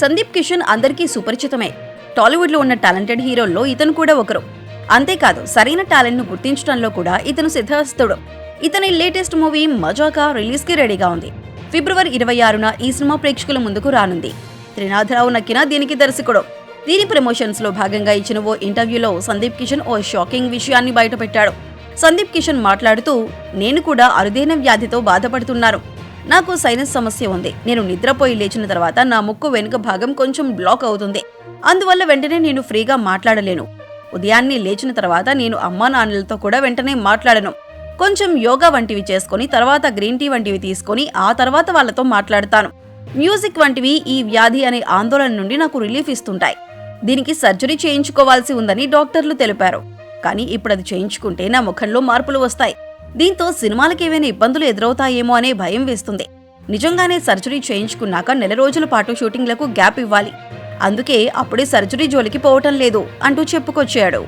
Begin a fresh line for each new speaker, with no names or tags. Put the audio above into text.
సందీప్ కిషన్ అందరికీ సుపరిచితమే. టాలీవుడ్లో ఉన్న టాలెంటెడ్ హీరోల్లో ఇతను కూడా ఒకరు. అంతేకాదు సరైన టాలెంట్ను గుర్తించడంలో కూడా ఇతను సిద్ధహస్తుడు. ఇతని లేటెస్ట్ మూవీ మజాకా రిలీజ్కి రెడీగా ఉంది. ఫిబ్రవరి ఇరవై ఆరున ఈ సినిమా ప్రేక్షకుల ముందుకు రానుంది. త్రినాథరావు నక్కిన దీనికి దర్శకుడు. దీని ప్రమోషన్స్లో భాగంగా ఇచ్చిన ఓ ఇంటర్వ్యూలో సందీప్ కిషన్ ఓ షాకింగ్ విషయాన్ని బయటపెట్టాడు. సందీప్ కిషన్ మాట్లాడుతూ నేను కూడా అరుదైన వ్యాధితో బాధపడుతున్నాను నాకు సైనస్ సమస్య ఉంది. నేను నిద్రపోయి లేచిన తర్వాత నా ముక్కు వెనుక భాగం కొంచెం బ్లాక్ అవుతుంది. అందువల్ల వెంటనే నేను ఫ్రీగా మాట్లాడలేను. ఉదయాన్నే లేచిన తర్వాత నేను అమ్మా నాన్నలతో కూడా వెంటనే మాట్లాడను. కొంచెం యోగా వంటివి చేసుకొని తర్వాత గ్రీన్ టీ వంటివి తీసుకొని ఆ తర్వాత వాళ్ళతో మాట్లాడతాను. మ్యూజిక్ వంటివి ఈ వ్యాధి అనే ఆందోళన నుండి నాకు రిలీఫ్ ఇస్తుంటాయి. దీనికి సర్జరీ చేయించుకోవాల్సి ఉందని డాక్టర్లు తెలిపారు. కానీ ఇప్పుడు అది చేయించుకుంటే నా ముఖంలో మార్పులు వస్తాయి. దీంతో సినిమాలకు ఏవైనా ఇబ్బందులు ఎదురవుతాయేమో అనే భయం వేస్తుంది. నిజంగానే సర్జరీ చేయించుకున్నాక నెల రోజుల పాటు షూటింగ్లకు గ్యాప్ ఇవ్వాలి. అందుకే అప్పుడే సర్జరీ జోలికి పోవటం లేదు అంటూ చెప్పుకొచ్చాడు.